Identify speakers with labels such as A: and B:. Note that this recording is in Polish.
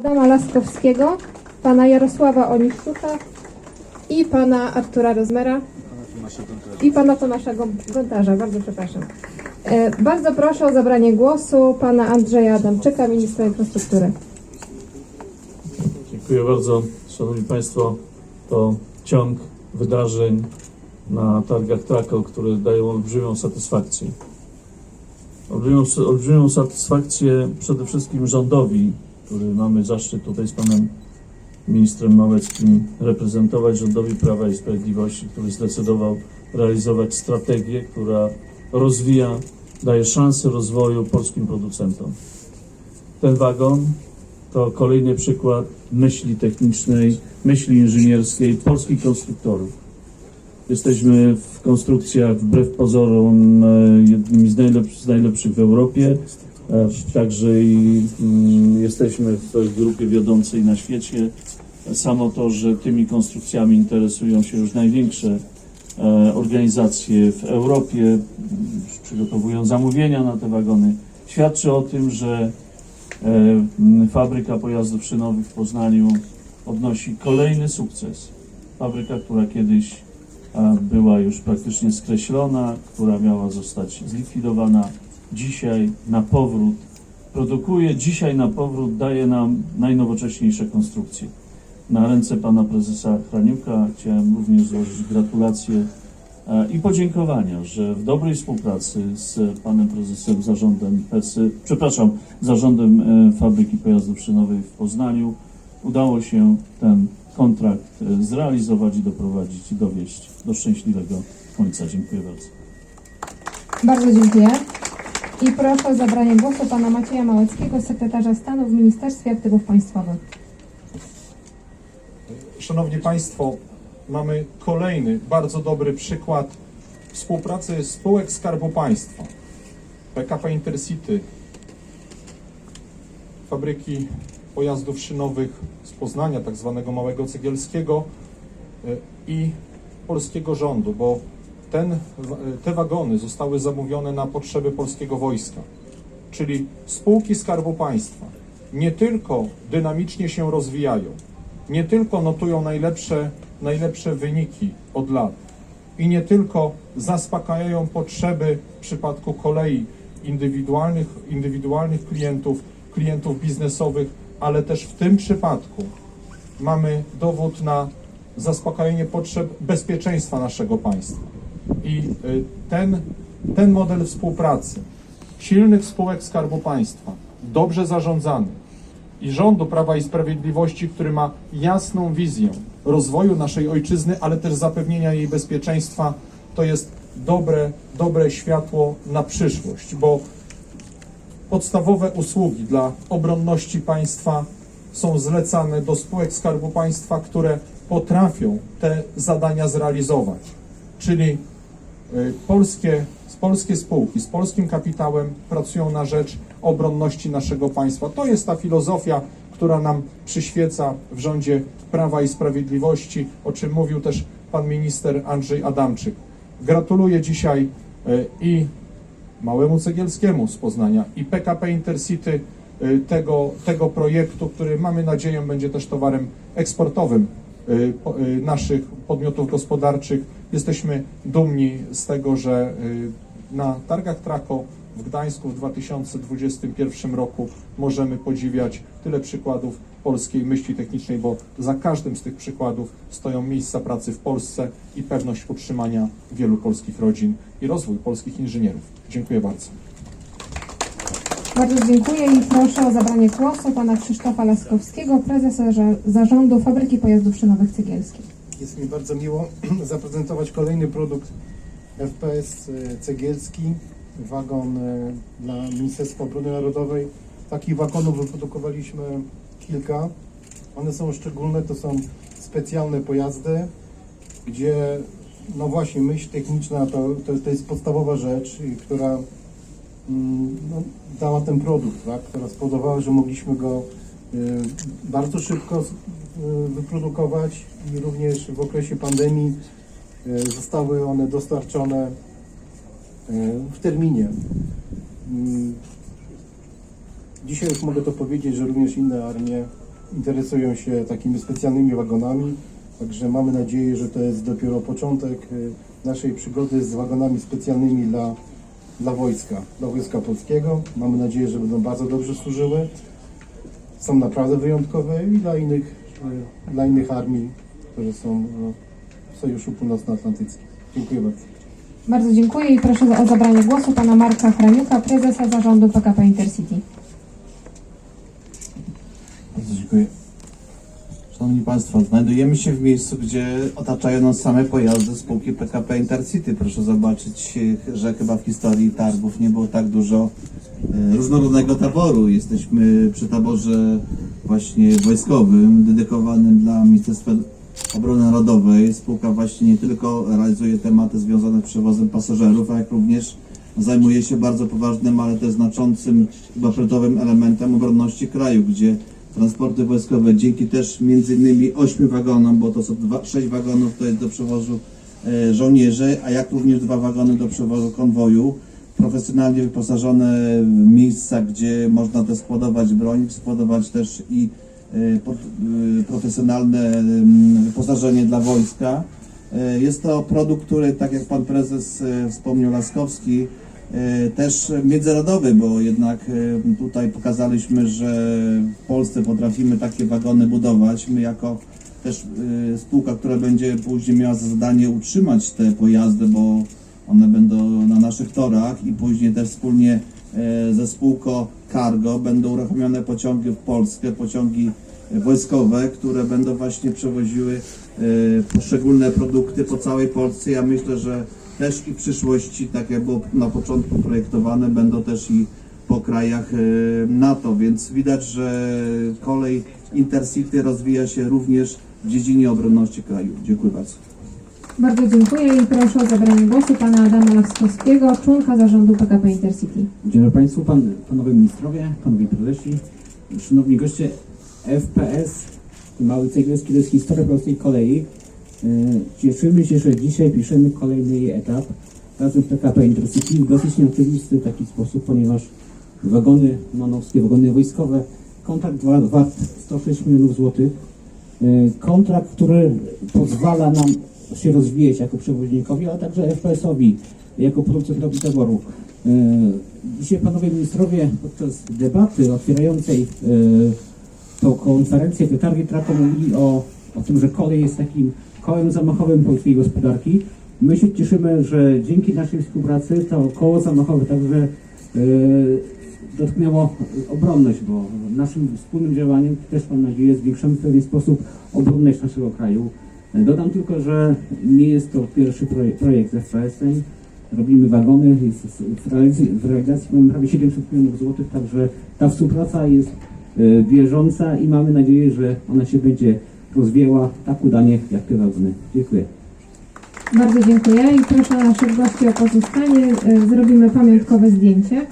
A: Adama Laskowskiego, pana Jarosława Oniszczuka i pana Artura Rozmera i pana Tomasza Gontarza. Bardzo przepraszam. E, Bardzo proszę o zabranie głosu pana Andrzeja Adamczyka, ministra infrastruktury.
B: Dziękuję bardzo. Szanowni Państwo, to ciąg wydarzeń na targach Trakow, które dają olbrzymią satysfakcję. Olbrzymią, olbrzymią satysfakcję przede wszystkim rządowi, który mamy zaszczyt tutaj z panem ministrem Małeckim reprezentować, rządowi Prawa i Sprawiedliwości, który zdecydował realizować strategię, która rozwija, daje szansę rozwoju polskim producentom. Ten wagon to kolejny przykład myśli technicznej, myśli inżynierskiej polskich konstruktorów. Jesteśmy w konstrukcjach wbrew pozorom e, jednymi z, z najlepszych w Europie. E, Także i mm, jesteśmy w grupie wiodącej na świecie. Samo to, że tymi konstrukcjami interesują się już największe e, organizacje w Europie, m, przygotowują zamówienia na te wagony, świadczy o tym, że E, Fabryka pojazdów szynowych w Poznaniu odnosi kolejny sukces. Fabryka, która kiedyś była już praktycznie skreślona, która miała zostać zlikwidowana, dzisiaj na powrót produkuje, dzisiaj na powrót daje nam najnowocześniejsze konstrukcje. Na ręce pana prezesa Hraniuka chciałem również złożyć gratulacje e, i podziękowania, że w dobrej współpracy z panem prezesem zarządem PESY, przepraszam, zarządem e, fabryki pojazdów szynowej w Poznaniu udało się ten kontrakt e, zrealizować i doprowadzić i dowieść do szczęśliwego końca. Dziękuję bardzo.
A: Bardzo dziękuję. I proszę o zabranie głosu pana Macieja Małeckiego, sekretarza stanu w Ministerstwie Aktywów Państwowych.
C: Szanowni Państwo, mamy kolejny bardzo dobry przykład współpracy spółek Skarbu Państwa. PKP Intercity, fabryki pojazdów szynowych z Poznania, tak zwanego Małego Cegielskiego y, i polskiego rządu, bo ten, te wagony zostały zamówione na potrzeby polskiego wojska, czyli spółki Skarbu Państwa nie tylko dynamicznie się rozwijają, nie tylko notują najlepsze, najlepsze wyniki od lat i nie tylko zaspokajają potrzeby w przypadku kolei indywidualnych, indywidualnych klientów, klientów biznesowych, ale też w tym przypadku mamy dowód na zaspokojenie potrzeb bezpieczeństwa naszego państwa. I y, ten, ten model współpracy silnych spółek Skarbu Państwa, dobrze zarządzany, i rządu Prawa i Sprawiedliwości, który ma jasną wizję rozwoju naszej ojczyzny, ale też zapewnienia jej bezpieczeństwa, to jest dobre, dobre światło na przyszłość, bo podstawowe usługi dla obronności państwa są zlecane do spółek Skarbu Państwa, które potrafią te zadania zrealizować. Czyli polskie, polskie spółki z polskim kapitałem pracują na rzecz obronności naszego państwa. To jest ta filozofia, która nam przyświeca w rządzie Prawa i Sprawiedliwości, o czym mówił też pan minister Andrzej Adamczyk. Gratuluję dzisiaj y, i Małemu Cegielskiemu z Poznania i PKP Intercity y, tego, tego projektu, który mamy nadzieję będzie też towarem eksportowym y, po- y, naszych podmiotów gospodarczych. Jesteśmy dumni z tego, że y, na targach Trako w Gdańsku w 2021 roku możemy podziwiać tyle przykładów polskiej myśli technicznej, bo za każdym z tych przykładów stoją miejsca pracy w Polsce i pewność utrzymania wielu polskich rodzin i rozwój polskich inżynierów. Dziękuję bardzo.
A: Bardzo dziękuję i proszę o zabranie głosu pana Krzysztofa Laskowskiego, prezesa za- zarządu Fabryki Pojazdów Szynowych Cegielskich.
D: Jest mi bardzo miło zaprezentować kolejny produkt FPS e, Cegielski, wagon e, dla Ministerstwa Obrony Narodowej. Takich wagonów wyprodukowaliśmy kilka. One są szczególne, to są specjalne pojazdy, gdzie no właśnie myśl techniczna to, to, to jest podstawowa rzecz, która no, dała ten produkt, tak, która spowodowała, że mogliśmy go y, bardzo szybko y, wyprodukować i również w okresie pandemii y, zostały one dostarczone w terminie. Mm, Dzisiaj już mogę to powiedzieć, że również inne armie interesują się takimi specjalnymi wagonami. Także mamy nadzieję, że to jest dopiero początek naszej przygody z wagonami specjalnymi dla, dla wojska, dla Wojska Polskiego. Mamy nadzieję, że będą bardzo dobrze służyły. Są naprawdę wyjątkowe i dla innych, dla innych armii, które są y, w Sojuszu Północnoatlantyckim. Dziękuję bardzo.
A: Bardzo dziękuję i proszę o zabranie głosu pana Marka Hraniuka, prezesa zarządu PKP Intercity.
E: Bardzo dziękuję. Szanowni Państwo, znajdujemy się w miejscu, gdzie otaczają nas same pojazdy spółki PKP Intercity. Proszę zobaczyć, e, że chyba w historii targów nie było tak dużo e, różnorodnego taboru. Jesteśmy przy taborze właśnie wojskowym, dedykowanym dla Ministerstwa Obrony Narodowej. Spółka właśnie nie tylko realizuje tematy związane z przewozem pasażerów, jak również zajmuje się bardzo poważnym, ale też znaczącym, chyba elementem obronności kraju, gdzie transporty wojskowe dzięki też między innymi 8 wagonom, bo to są dwa, 6 wagonów to jest do przewozu e, żołnierzy, a jak również dwa wagony do przewozu konwoju, profesjonalnie wyposażone w miejsca, gdzie można też składować broń, składować też i e, e, profesjonalne mm, wyposażenie dla wojska. E, Jest to produkt, który, tak jak pan prezes e, wspomniał, Laskowski, e, też międzynarodowy, bo jednak e, tutaj pokazaliśmy, że w Polsce potrafimy takie wagony budować. My jako też e, spółka, która będzie później miała za zadanie utrzymać te pojazdy, bo one będą na naszych torach i później też wspólnie e, ze spółką Cargo będą uruchomione pociągi w Polskę, pociągi wojskowe, które będą właśnie przewoziły e, poszczególne produkty po całej Polsce. Ja myślę, że też i w przyszłości, tak jak było na początku projektowane, będą też i po krajach e, NATO, więc widać, że kolej Intercity rozwija się również w dziedzinie obronności kraju. Dziękuję bardzo.
A: Bardzo dziękuję i proszę o zabranie głosu pana Adama Laskowskiego, członka zarządu PKP Intercity.
F: Dzień dobry Państwu, pan, panowie ministrowie, panowie prezesi, szanowni goście. FPS, Mały Cegielski, to jest historia polskiej kolei. E, Cieszymy się, że dzisiaj piszemy kolejny jej etap razem PKP Intercity w dosyć nieoczywisty taki sposób, ponieważ wagony manowskie, wagony wojskowe, kontrakt wa- wart 106 milionów złotych. E, Kontrakt, który pozwala nam się rozwijać jako przewoźnikowi, ale także FPS-owi jako producentowi taboru. E, Dzisiaj panowie ministrowie podczas debaty otwierającej e, tą konferencję, te targi trako mówili o, o tym, że kolej jest takim kołem zamachowym polskiej gospodarki. My się cieszymy, że dzięki naszej współpracy to koło zamachowe także e, dotknęło obronność, bo naszym wspólnym działaniem też mam nadzieję zwiększamy w pewien sposób obronność naszego kraju. Dodam tylko, że nie jest to pierwszy projekt, projekt FPS-em. Robimy wagony, jest, w, realizacji, w realizacji mamy prawie 700 milionów złotych, także ta współpraca jest e, bieżąca i mamy nadzieję, że ona się będzie rozwijała tak udanie jak wagony. Dziękuję.
A: Bardzo dziękuję i proszę naszych gości o pozostanie. E, Zrobimy pamiątkowe zdjęcie.